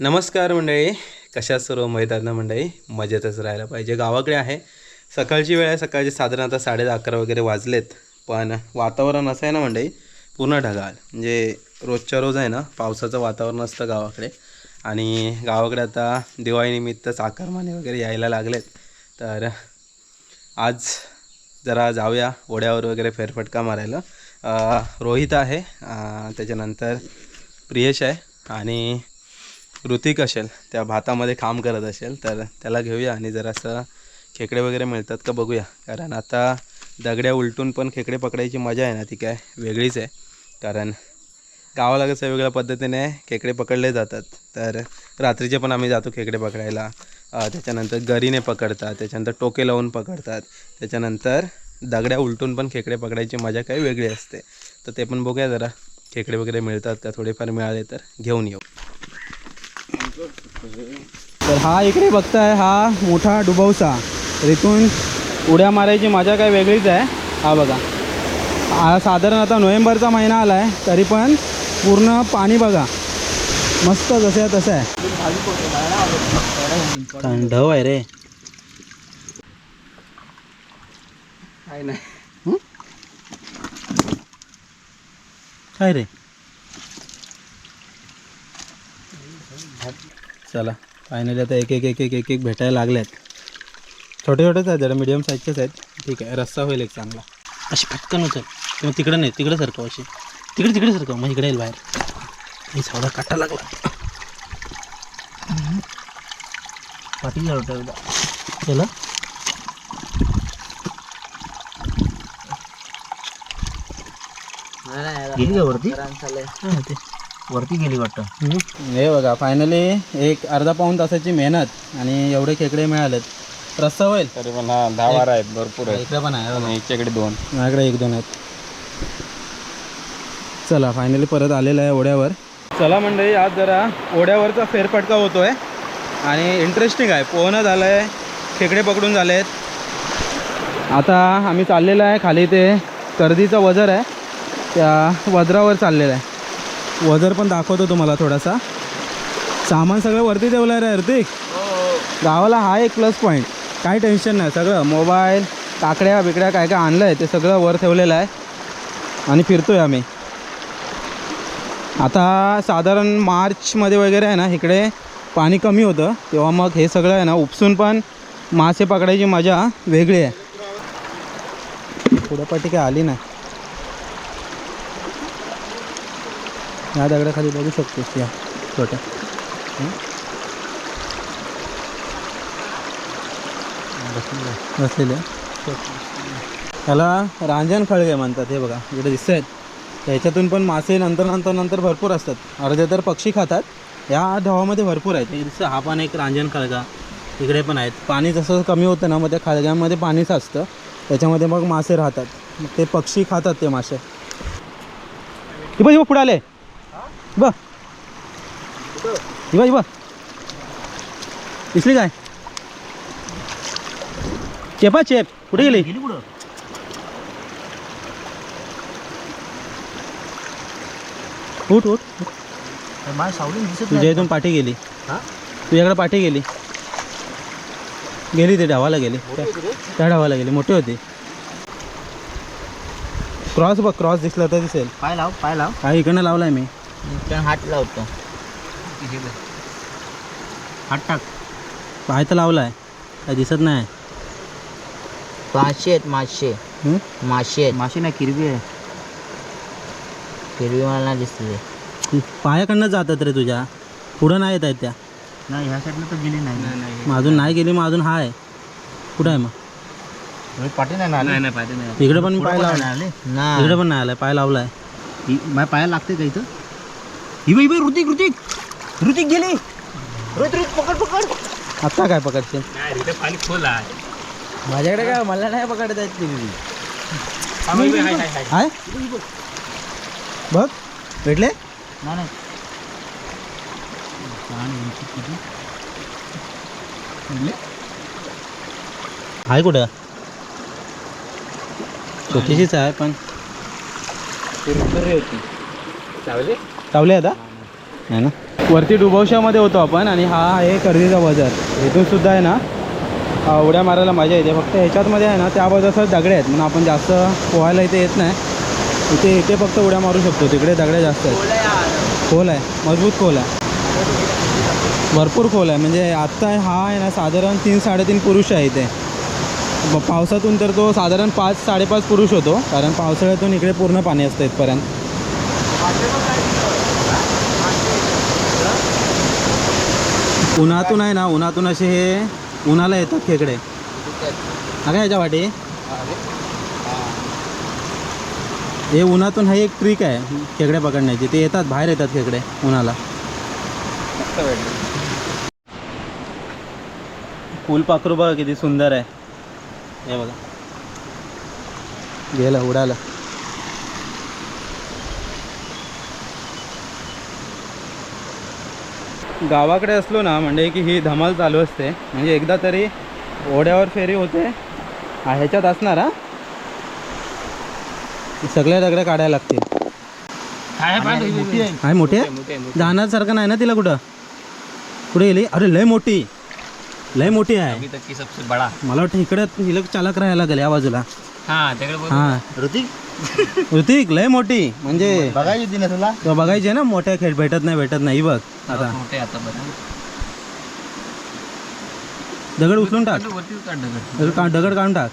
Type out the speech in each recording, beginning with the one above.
नमस्कार मंडळी. कशा सर्व? मैदाना मंडळी? मजेतच राहायला पाहिजे. गावाकडे आहे. सकाळची वेळ आहे. सकाळचे साधारण आता साडे अकरा वगैरे वाजलेत. पण वातावरण असं आहे ना मंडळी पूर्ण ढगाळ. म्हणजे रोजच्या रोज आहे ना पावसाचं वातावरण असतं गावाकडे. आणि गावाकडे आता दिवाळीनिमित्त साखरमाने वगैरे यायला लागलेत. तर आज जरा जाऊया ओढ्यावर वगैरे फेरफटका मारायला. रोहित आहे. त्याच्यानंतर प्रियेश आहे. आणि ऋतिक असेल त्या भातामध्ये काम करत असेल तर त्याला घेऊया आणि जरासं खेकडे वगैरे मिळतात का बघूया. कारण आता दगड्या उलटून पण खेकडे पकडायची मजा आहे ना ती काय वेगळीच आहे. कारण गावाला कसं वेगळ्या पद्धतीने खेकडे पकडले जातात. तर रात्रीचे पण आम्ही जातो खेकडे पकडायला. त्याच्यानंतर गरीने पकडतात त्याच्यानंतर टोके लावून पकडतात त्याच्यानंतर दगड्या उलटून पण खेकडे पकडायची मजा काही वेगळी असते. तर ते पण बघूया जरा खेकडे वगैरे मिळतात का थोडेफार मिळाले तर घेऊन येऊ. तर हा इकडे बघताय हा मोठा डुबवसा. तर इथून उड्या मारायची मजा काय वेगळीच आहे. हा बघा. हा साधारण आता नोव्हेंबरचा महिना आला आहे तरी पण पूर्ण पाणी बघा. मस्त जसं आहे तसं आहे. ढव आहे रे. काय नाही. काय रे? चला. फायनली आता एक एक एक एक एक एक भेटायला लागल्यात. छोटे छोटेच आहेत जरा मीडियम साईजचेच आहेत. ठीक आहे रस्सा होईल एक चांगला. अशी पटकन उचल. किंवा तिकडं नाही तिकडे सरकव अशी. तिकडे तिकडे सरकव मग इकडे येईल बाहेर. हे सावळा काटा लागला. पाठी चला. गेली का वरती? ते. वरती गेली वाटतं. हे बघा फायनली एक अर्धा पाऊण तासाची मेहनत आणि एवढे खेकडे मिळालेत. रस्सा होईल? तरी पण हा दहा बारा आहेत भरपूर आहेत. इकडे पण आहे याच्याकडे दोन. माझ्याकडे एक दोन आहेत. चला फायनली परत आलेलं आहे ओढ्यावर. चला मंडळी आज जरा ओढ्यावरचा फेरफटका होतो आहे आणि इंटरेस्टिंग आहे पोहणं झालं आहे खेकडे पकडून झाले आहेत आता आम्ही चाललेलं आहे खाली ते कर्दीचा वजर आहे. त्या वजरावर चाललेलं आहे. वजर पण दाखवतो तुम्हाला थोडासा. सामान सगळं वरती ठेवलं आहे रे हर्तिक. गावाला हा एक प्लस पॉईंट काही टेन्शन नाही. सगळं मोबाईल काकड्या बिकड्या काय काय आणलं आहे ते सगळं वर ठेवलेलं आहे. आणि फिरतो आहे आम्ही. आता साधारण मार्चमध्ये वगैरे आहे ना इकडे पाणी कमी होतं. तेव्हा मग हे सगळं आहे ना उपसून पण मासे पकडायची मजा वेगळी आहे. पुढं पाठी काय आली नाही. या दगडाखाली बघू शकतोस या छोट्या. हं? बसलेले त्याला रांजण खळगे म्हणतात हे बघा इकडे दिसत आहेत त्याच्यातून पण मासे नंतर नंतर नंतर भरपूर असतात. अर्धे तर पक्षी खातात. या ढवामध्ये भरपूर आहेत. हे दिसतं हा पण एक रांजण खळगा. इकडे पण आहेत. पाणी जसं कमी होतं ना मग त्या खळग्यांमध्ये पाणीच असतं त्याच्यामध्ये मग मासे राहतात. ते पक्षी खातात ते मासे. पुढे आले. बघ. ही बघ बघ दिसली काय? चेपा चेप. कुठे गेली? उठ उठ तुझ्या इथून पाठी गेली. हा? तुझ्याकडे पाठी गेली. गेली ते ढावाला गेली. त्या त्या ढावाला गेली. मोठी होती. क्रॉस बघ क्रॉस दिसला तर दिसेल. पाय लाव पाय लाव. काय इकडनं लावलाय मी. हात लावतो. हात टाक. पाय तर लावलाय. काय दिसत नाही. मासे आहेत मासे. हं? मासे आहेत. मासे नाही किरवी आहे. किरवी मला नाही दिसते पायाकडनं जातात रे तुझ्या. पुढं नाही येत आहेत त्या. नाही ह्या साईडला तर गेली नाही. मग अजून नाही गेली मग अजून हाय. कुठं आहे मग? पाठी नाही ना नाही पाठी नाही. इकडे पण पाय लावलाय. आले? इकडे पण नाही आलाय पाय लावलाय. माझ्या पायाला लागते का इथं? बाई बाई ऋतिक ऋतिक. ऋतिक गेली. ऋत ऋत पकड पकड. आत्ता काय पकडशील? माझ्याकडे काय मला नाही पकडत किरवी हाय बघ भेटले? नाही नाही. आहे कुठं? छोटीशीच आहे पण होती. चावले? चावले आता? नाही ना? वरती डुबवशामध्ये होतो आपण आणि हा आहे कर्दीचा बाजार. इथून सुद्धा आहे ना? उड्या मारायला मजा येते. फक्त ह्याच्यातमध्ये आहे ना त्या बाजूला दगडे आहेत. म्हणून आपण जास्त पोहायला इथे येत नाही. इथे इथे फक्त उड्या मारू शकतो. तिकडे दगडे जास्त आहेत. खोल आहे. मजबूत खोल आहे. भरपूर खोल आहे. म्हणजे आत्ता हा आहे ना साधारण तीन साडेतीन पुरुष आहे इथे. पावसातून तर तो साधारण पाच साडेपाच पुरुष होतो. कारण पावसाळ्यातून इकडे पूर्ण पाणी असतं इथपर्यंत. उन्हातून आहे ना उन्हातून असे हे उन्हाला येतात खेकडे. हा याच्या वाटे? हे उन्हातून हा एक ट्रिक आहे खेकडे पकडण्याची. ते येतात बाहेर येतात खेकडे उन्हाला. फुलपाखरू बघा किती सुंदर आहे. हे बघा. गेलं उडालं. गावाकडे असलो ना म्हणजे की ही धमाल चालू असते. म्हणजे एकदा तरी ओढ्यावर फेरी होते. हा ह्याच्यात असणार हा. सगळ्या दगड्या काढायला लागतील. आहे. मोठे जाणार सारखं नाही ना तिला कुठं? कुठे गेली? अरे लय मोठी. लय मोठी आहे. तक की सबसे बडा. मला वाटतं इकडे हिला चालक राहायला लागेल या बाजूला. हा हा. ऋतिक? ऋतिक लय मोठी. म्हणजे बघायची होती ना तुला? तो बघायची आहे ना मोठ्या खेळ भेटत नाही भेटत नाही. ही बघ आता. मोठे आता बरं. दगड उचलून टाक. दगड दगड. का- दगड काढून टाक.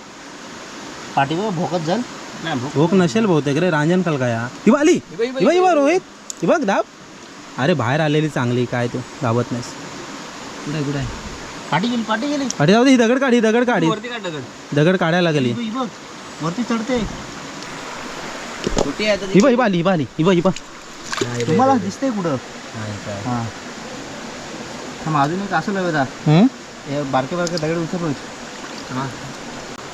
पाठीवर भोकत जाल. भोक. नसेल बहुतेक रे रांजण खाल का या. ही आली. ही ही रोहित. ही बघ दाब. अरे बाहेर आलेली चांगली काय तू दाबत नाहीस. कुठे कुठे पाठी गेली पाठी गेली. अरे जाऊ दे ही दगड काढी दगड काढी दगड. दगड काढायला लागली ही बघ. वरती चढते. कुठे आली ही आली. ही बघ ही बघ तुम्हाला दिसते कुठं? हा थांब अजून एक असं लवेदा हम्म? हे बारके बारके दगड उचल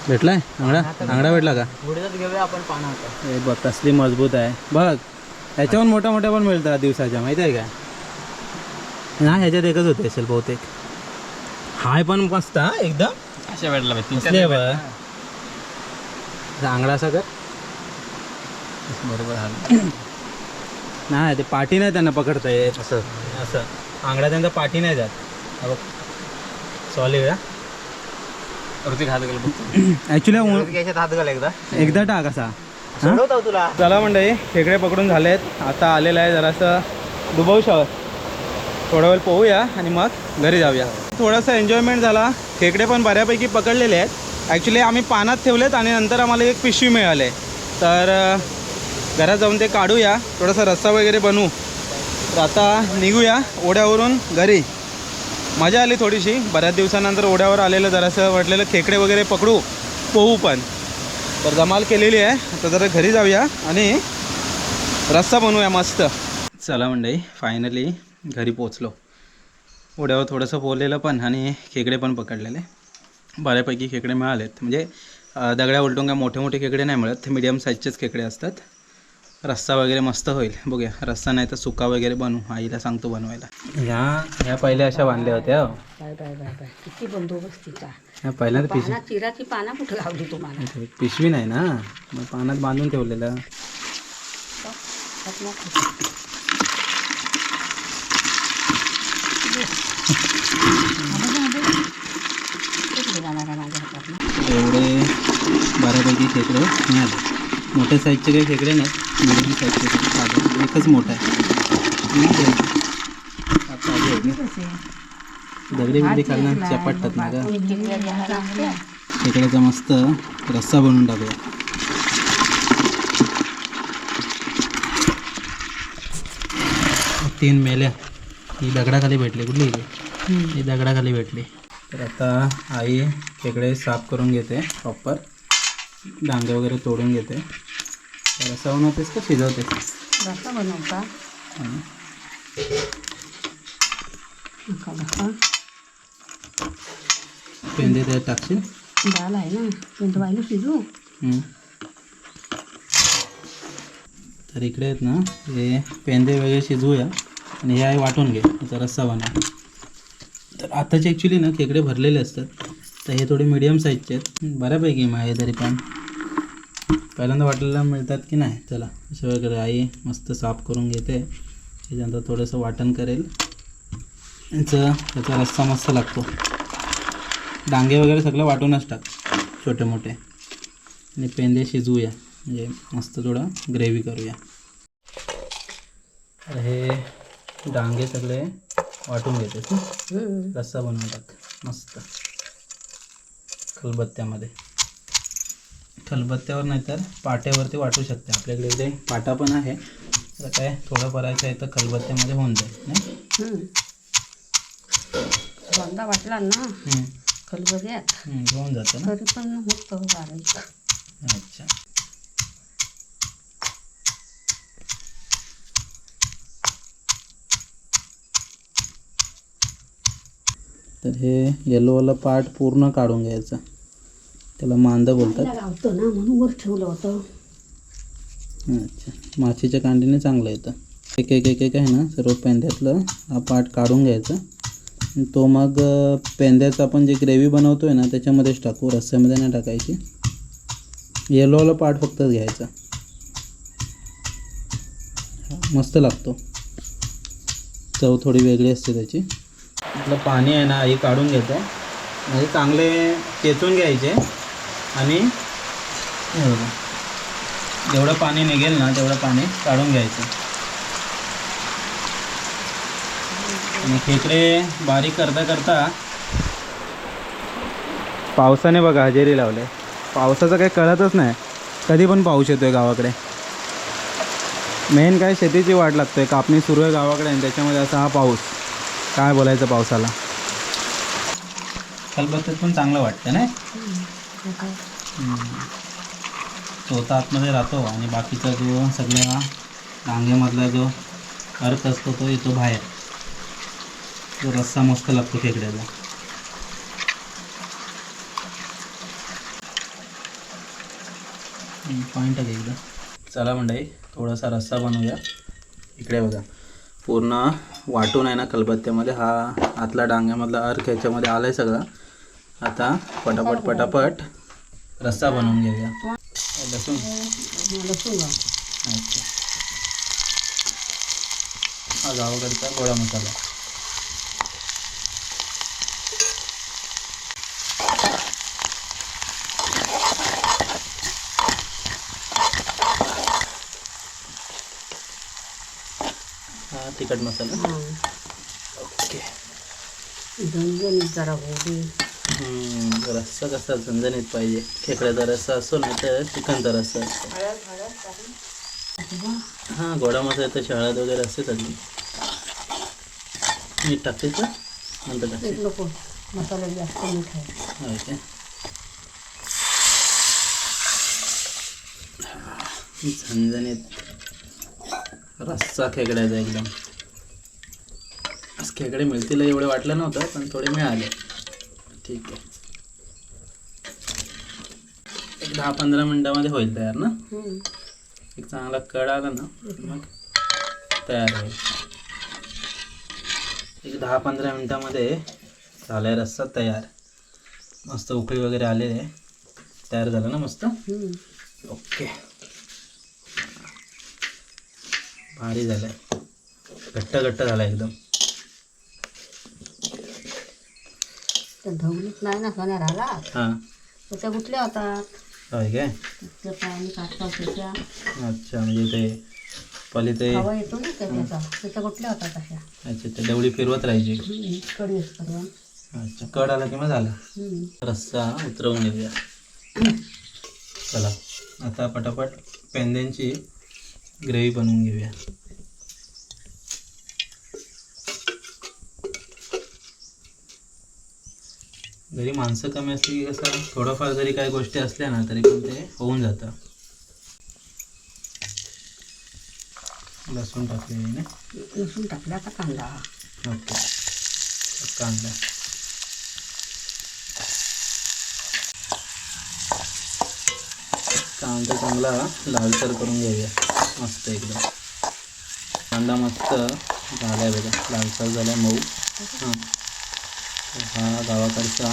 भेटलाय? आंगडा आंगडा भेटला का? पुढे घेऊया आपण हे बघ कसली मजबूत आहे. बघ ह्याच्याहून मोठ्या मोठ्या पण मिळतात दिवसाच्या माहिती आहे का? ना ह्याच्यात एकच होते असेल बहुतेक. हाय पण मस्त हा एकदम. अशा भेटला आहे बघ? कर. बरोबर झालं नाही ते पाठी नाही त्यांना पकडता येत. असं. असं. आंगडा त्यांचा पाठी नाही जात. बघ. सॉलिड ऋतिक हात गेलं ॲक्च्युली याच्यात हात घाल एकदा. एकदा टाक असा. सोडवतो तुला. चला मंडळी खेकडे पकडून झालेत. आता आलेलं आहे जरासं डुबवशावर थोडा वेळ पोहूया आणि मग घरी जाऊया. थोडासा एन्जॉयमेंट झाला. खेकडे पण बऱ्यापैकी पकडलेले आहेत. ॲक्च्युली आम्ही पानात ठेवलेत आणि नंतर आम्हाला एक पिशवी मिळाले. तर घरात जाऊन ते काढूया. थोडासा रस्सा वगैरे बनवू. तर आता निघूया ओढ्यावरून घरी. मजा आली थोडीशी. बऱ्याच दिवसानंतर ओढ्यावर आलेलं जरासं वाटलेलं खेकडे वगैरे पकडू पोहू पण. तर धमाल केलेली आहे. आता जरा घरी जाऊया आणि रस्सा बनवूया मस्त. चला मंडळी फायनली घरी पोचलो. ओढ्यावर थोडंसं पोहलेलं पण आणि खेकडे पण पकडलेले. बऱ्यापैकी खेकडे मिळालेत. म्हणजे दगड्या उलटून काय मोठे मोठे खेकडे नाही मिळत. मिडियम साईजचेच खेकडे असतात. रस्सा वगैरे मस्त होईल. बघूया. रस्सा नाही तर सुका वगैरे बनवू आईला सांगतो बनवायला. ह्या ह्या पहिल्या अशा बांधल्या होत्या हो. Bye bye bye bye. किती बंदोबस्तीचा. ह्या पहिल्यांदा पिशवी. पाना चिराची पाना कुठं लावली तुम्हाला? पिशवी नाही ना. मग पानात बांधून ठेवलेलं. माझ्या हातात एवढे बऱ्यापैकी खेकडे मिळाले. मोठ्या साईजचे काही खेकडे नाहीत मिडियम साईजचे एकच मोठा आहे. दगडी बिगडी खालना चपाटतात ना का खेकड्याचा मस्त रस्सा बनवून टाकूया. तीन मेल्या. ही दगडाखाली भेटली. कुठली ही दगडाखाली भेटली. तर आता आई खेकडे साफ करून घेते प्रॉपर डांगे वगैरे तोडून घेते. तर रस्सा बनवतेस का शिजवतेस? रस्सा बनवता. पेंदे त्यात टाकशील? आहे ना. शिजवायला शिजू. हम्म. तर इकडे आहेत ना हे पेंदे वगैरे शिजवूया आणि हे आहे वाटून घे. याचा रस्सा बनव. तर आताचे ॲक्च्युली ना खेकडे भरलेले असतात तर हे थोडे मिडियम साईजचे आहेत. बऱ्यापैकी मग आहे तरी पण. पहिल्यांदा वाटलेला मिळतात की नाही? चला अशा वगैरे आई मस्त साफ करून घेते. त्याच्यानंतर थोडंसं वाटण करेल. याचं त्याचा रस्सा मस्त लागतो. डांगे वगैरे सगळं वाटूनच टाक छोटे मोठे. आणि पेंदे शिजवूया. म्हणजे मस्त थोडं ग्रेव्ही करूया. हे डांगे सगळे वाटून घेतेस ना रस्सा बनवून टाक मस्त. खलबत्त्यामध्ये. खलबत्त्यावर नाही तर पाट्यावरती वाटू शकते. आपल्याकडे इथे पाटा पण आहे. तर काय थोडं करायचं आहे तर खलबत्त्यामध्ये होऊन जाईल नाही? कांदा वाटला ना? हम्म, होऊन जातं ना? तरी पण होतं बारीक. अच्छा. तर हे येलोवाला पार्ट पूर्ण काढून घ्यायचा. त्याला मांदा बोलतात. त्याला गावतं ना म्हणून वर ठेवलं होतं. अच्छा. माशीच्या कांडीने चांगलं येतं एक एक एक एक आहे ना सर्व पेंद्यातलं हा पार्ट काढून घ्यायचा. तो मग पेंद्याचा आपण जे ग्रेव्ही बनवतो आहे ना त्याच्यामध्येच टाकू रस्स्यामध्ये नाही टाकायची. येलोवाला पार्ट फक्त घ्यायचा. मस्त लागतो. चव थोडी वेगळी असते त्याची. आपलं पाणी आहे ना हे काढून घेतो. म्हणजे चांगले चेचून घ्यायचे. आणि जेवढं पाणी निघेल ना तेवढं पाणी काढून घ्यायचं. आणि खेकडे बारीक करता करता पावसाने बघा हजेरी लावले. पावसाचं काही कळतच नाही. कधी पण पाऊस येतोय गावाकडे. मेन काय शेतीची वाट लागते. कापणी सुरू आहे गावाकडे आणि त्याच्यामध्ये असा हा पाऊस. काय बोलायचं पावसाला? खलबत्त्यात पण चांगलं वाटतं ना चौथा आतमध्ये राहतो आणि बाकीचा जो सगळ्या डांग्यामधला जो अर्थ असतो तो येतो बाहेर. तो रस्सा मस्त लागतो खेकड्याचा पॉईंट आहे एकदा चला मंडळी थोडासा रस्सा बनवूया. इकडे बघा. पूर्ण वाटून आहे ना कलबत्त्यामध्ये. हा आतला डांग्यामधला अर्क ह्याच्यामध्ये आला आहे सगळा. आता पटापट पटापट रस्सा बनवून घेऊया. लसूण. लसूण हा गावाकडचा गोळा मसाला. तिखट मसाला. हां. ओके. झणझणीत जरा हम्म, रस्सा कसा झणझणीत पाहिजे. खेकड्याचा रस्सा असतो नाही तर चिकनचा रस्सा असतो. हां गोडा मसाला तर हळद वगैरे असते सगळी मीठ टाकते का? नंतर टाकते नको. मसाला जास्त मीठ आहे. काय झणझणीत रस्सा खेकड्याचा एकदम. आज खेकडे मिळतील एवढे वाटलं नव्हतं पण थोडे मिळाले. ठीक आहे. एक दहा पंधरा मिनटामध्ये होईल तयार ना. एक चांगला कड आला ना मग तयार होईल. एक दहा पंधरा मिनटामध्ये झालाय रस्सा तयार. मस्त उकळी वगैरे आलेली तयार झालं ना मस्त. ओके. भारी झालंय. घट्ट घट्ट झाला एकदम. त्या नाही ना हां. गुटल्या होतात. होय काय? त्या काढतात त्याच्या. अच्छा म्हणजे ते पहिले ते हवा येतो ना त्या त्याचा त्याच्या होतात अशा. अच्छा ते दवडी फिरवत राहायची. कडी अच्छा कड आला की मग झालं. रस्सा उतरवून घेऊया. चला आता पटापट पेंद्यांची ग्रेव्ही बनवून घेऊया. जरी माणसं कमी असली की कसं थोडंफार जरी काही गोष्टी असल्या ना तरी पण ते होऊन जातं. लसूण टाकले ना? लसूण टाकला आता कांदा. ओके. कांदा. कांदा चांगला लालसर करून घेऊया. मस्त एकदम. कांदा मस्त झाला आहे बघा. लालसर झाला मऊ. हां. हा गावाकडचा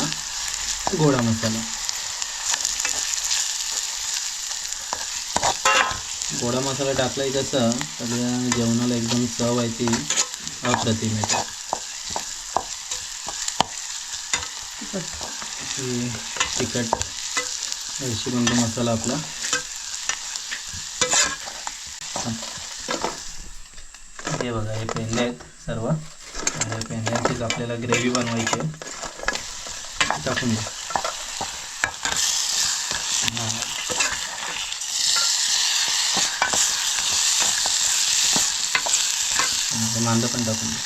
गोडा मसाला. गोडा मसाला टाकलाय कसं सगळ्या जेवणाला एकदम चव आहे ती अप्रतिम येते तिखट हळशी गुंड मसाला आपला? हे बघा हे पेंडे आहेत सर्व. आणि या पेंड्यांचीच आपल्याला ग्रेव्ही बनवायची आहे. टाकून द्या. हां. मांद पण टाकून द्या.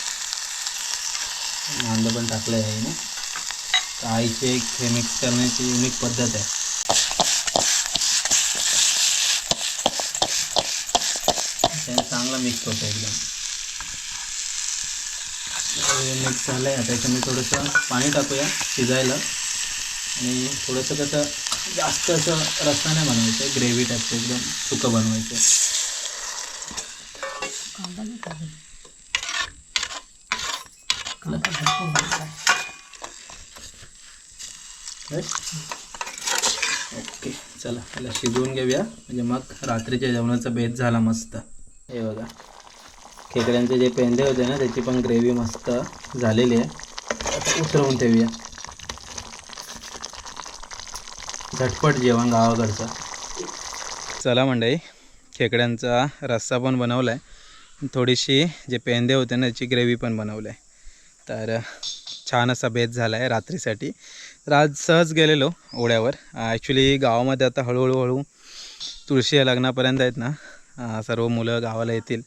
पण टाकलं आहे ना तर आईची एक हे मिक्स करण्याची युनिक पद्धत आहे. त्याने चांगला मिक्स होतो एकदम. मिक्स झालं आहे आता थोडंसं पाणी टाकूया शिजायला. आणि थोडंसं कसं जास्त असं रस्सा नाही बनवायचं. ग्रेव्ही टाईपचं एकदम सुकं बनवायचं. ओके चला त्याला शिजवून घेऊया. म्हणजे मग रात्रीच्या जेवणाचा बेत झाला मस्त. हे बघा. खेकड्यांचे जे पेंदे होते ना त्याची पण ग्रेव्ही मस्त झालेली आहे. आता उतरवून ठेवूया. झटपट जेवण गावाकडचं. चला मंडई खेकड्यांचा रस्सा पण बनवला आहे थोडीशी जे पेंदे होते ना त्याची ग्रेव्ही पण बनवलं आहे तर छान असा बेत झाला आहे रात्रीसाठी. तर आज सहज गेलेलो ओढ्यावर. ॲक्च्युली गावामध्ये आता हळूहळू हळू तुळशी या लग्नापर्यंत आहेत ना सर्व मुलं गावाला येतील.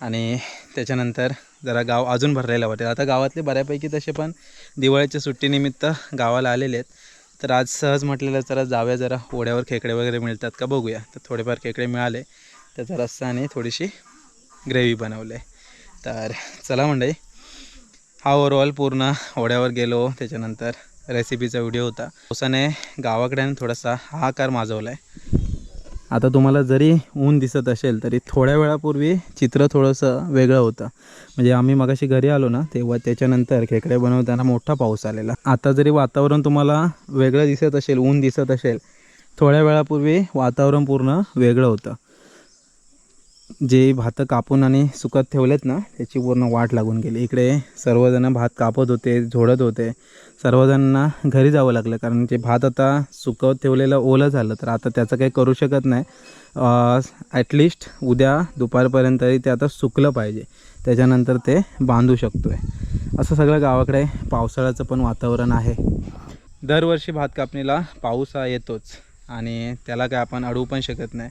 आणि त्याच्यानंतर जरा गाव अजून भरलेलं वाटेल. आता गावातले बऱ्यापैकी तसे पण दिवाळीच्या सुट्टीनिमित्त गावाला आलेले आहेत. तर आज सहज म्हटलेलं जरा जाव्या जरा ओढ्यावर खेकडे वगैरे मिळतात का बघूया. तर थोडेफार खेकडे मिळाले. त्याचा रस्सा आणि थोडीशी ग्रेव्ही बनवलं. आहे तर चला मंडळी हा ओव्हरऑल पूर्ण ओढ्यावर गेलो. त्याच्यानंतर रेसिपीचा व्हिडिओ होता. पावसाने गावाकडे थोडासा हाकार माजवला आहे आता तुम्हाला जरी ऊन दिसत असेल तरी थोड्या वेळापूर्वी चित्र थोडंसं वेगळं होतं. म्हणजे आम्ही मगाशी घरी आलो ना तेव्हा त्याच्यानंतर खेकडे बनवताना मोठा पाऊस आलेला. आता जरी वातावरण तुम्हाला वेगळं दिसत असेल ऊन दिसत असेल थोड्या वेळापूर्वी वातावरण पूर्ण वेगळं होतं. जे भात कापून आणि सुकत ठेवलेत ना त्याची पूर्ण वाट लागून गेली. इकडे सर्वजण भात कापत होते झोडत होते. सर्वजणांना घरी जावं लागलं कारण ते भात आता सुकवत ठेवलेलं ओलं झालं तर आता त्याचं काही करू शकत नाही. ॲटलिस्ट उद्या दुपारपर्यंत तरी ते आता सुकलं पाहिजे. त्याच्यानंतर ते बांधू शकतो आहे असं सगळं गावाकडे पावसाळ्याचं पण वातावरण आहे. दरवर्षी भात कापणीला पाऊस हा येतोच आणि त्याला काय आपण अडवू पण शकत नाही.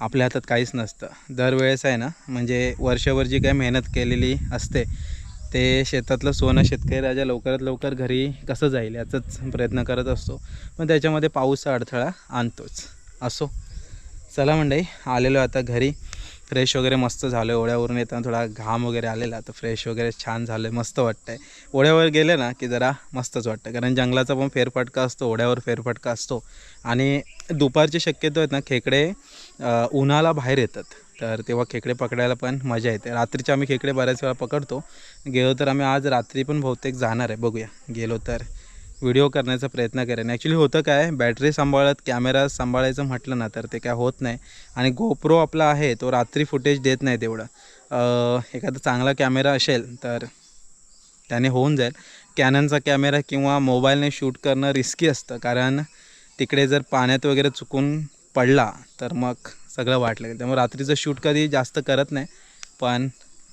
आपल्या हातात काहीच नसतं. दरवेळेस आहे ना म्हणजे वर्षभर जी काही मेहनत केलेली असते ते शेतातलं सोनं शेतकरी राजा लवकरात लवकर घरी कसं जाईल याचाच प्रयत्न करत असतो. पण त्याच्यामध्ये पाऊसचा अडथळा आणतोच. असो. चला मंडई आलेलो आता घरी. फ्रेश वगैरे मस्त झालं ओढ्यावरून येताना थोडा घाम वगैरे आलेला तर फ्रेश वगैरे छान झालं आहे मस्त वाटतं आहे ओढ्यावर गेले ना की जरा मस्तच वाटतं. कारण जंगलाचा पण फेरफटका असतो ओढ्यावर फेरफटका असतो. आणि दुपारची शक्यतो आहेत ना खेकडे उन्हाला बाहेर येतात. तर तेव्हा खेकडे पकडायला पण मजा येते. रात्रीचे आम्ही खेकडे बऱ्याच वेळा पकडतो. गेलो तर आम्ही आज रात्री पण बहुतेक जाणार आहे. बघूया. गेलो तर. व्हिडिओ करण्याचा प्रयत्न करेन. ॲक्च्युली होतं काय बॅटरी सांभाळत कॅमेरा सांभाळायचं म्हटलं ना तर ते काय होत नाही. आणि गोप्रो आपला आहे तो रात्री फुटेज देत नाही तेवढं एखादा चांगला कॅमेरा असेल तर त्याने होऊन जाईल. कॅननचा कॅमेरा किंवा मोबाईलने शूट करणं रिस्की असतं कारण तिकडे जर पाण्यात वगैरे चुकून पडला तर मग सगळं वाट लागेल. त्यामुळे रात्रीचं शूट कधी जास्त करत नाही पण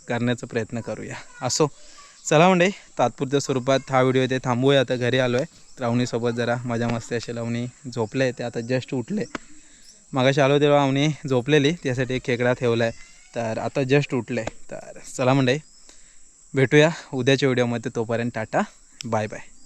करण्याचा प्रयत्न करूया. असो. चला म्हणजे तात्पुरत्या स्वरूपात हा व्हिडिओ इथे थांबूया आता घरी आलो आहे रावणीसोबत जरा मजा मस्ती अशी लावणी झोपले ते आता जस्ट उठले. मागाशी आलो तेव्हा आवणी झोपलेली त्यासाठी एक खेकडा ठेवला आहे तर आता जस्ट उठले. तर चला म्हणजे भेटूया उद्याच्या व्हिडिओमध्ये. तोपर्यंत टाटा बाय बाय.